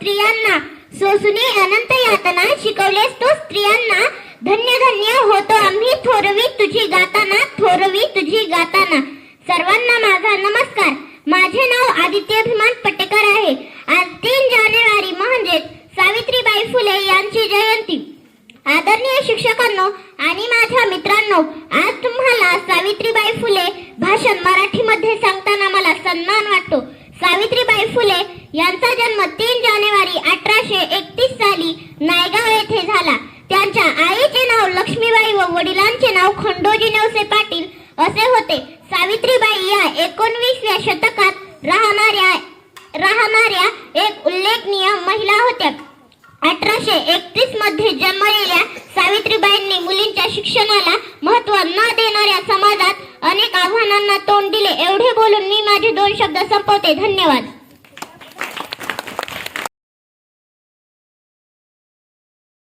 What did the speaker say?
स्त्रियांना. सोसुने अनंत यातना शिकवलेस तो स्त्रियांना धन्य धन्य होतो. आम्ही थोरवी तुझी गाताना थोरवी तुझी गाताना. सर्वांना माझा नमस्कार. माझे नाव आदित्यभिमान पटेकर आहे. आज तीन जानेवारी म्हणजे सावित्रीबाई फुले यांची जयंती. आदरणीय शिक्षकांनो आणि माझ्या मित्रांनो आज तुम्हाला सावित्रीबाई फुले भाषण मराठीमध्ये यांचा जन्म तीन जानेवारी अठराशे एकतीस साली नायगाव येथे झाला. त्यांच्या आईचे नाव लक्ष्मीबाई व वडिलांचे नाव खंडोजी नेवसे पाटील असे होते. सावित्रीबाई या एकोणवीसव्या शतकात राहणाऱ्या राहणाऱ्या एक उल्लेखनीय महिला होत्या. अठराशे एकतीसमध्ये जन्मलेल्या सावित्रीबाईंनी मुलींच्या शिक्षणाला महत्त्व न देणाऱ्या समाजात अनेक आव्हानांना तोंड दिले. एवढे बोलून मी माझे दोन शब्द संपवते. धन्यवाद.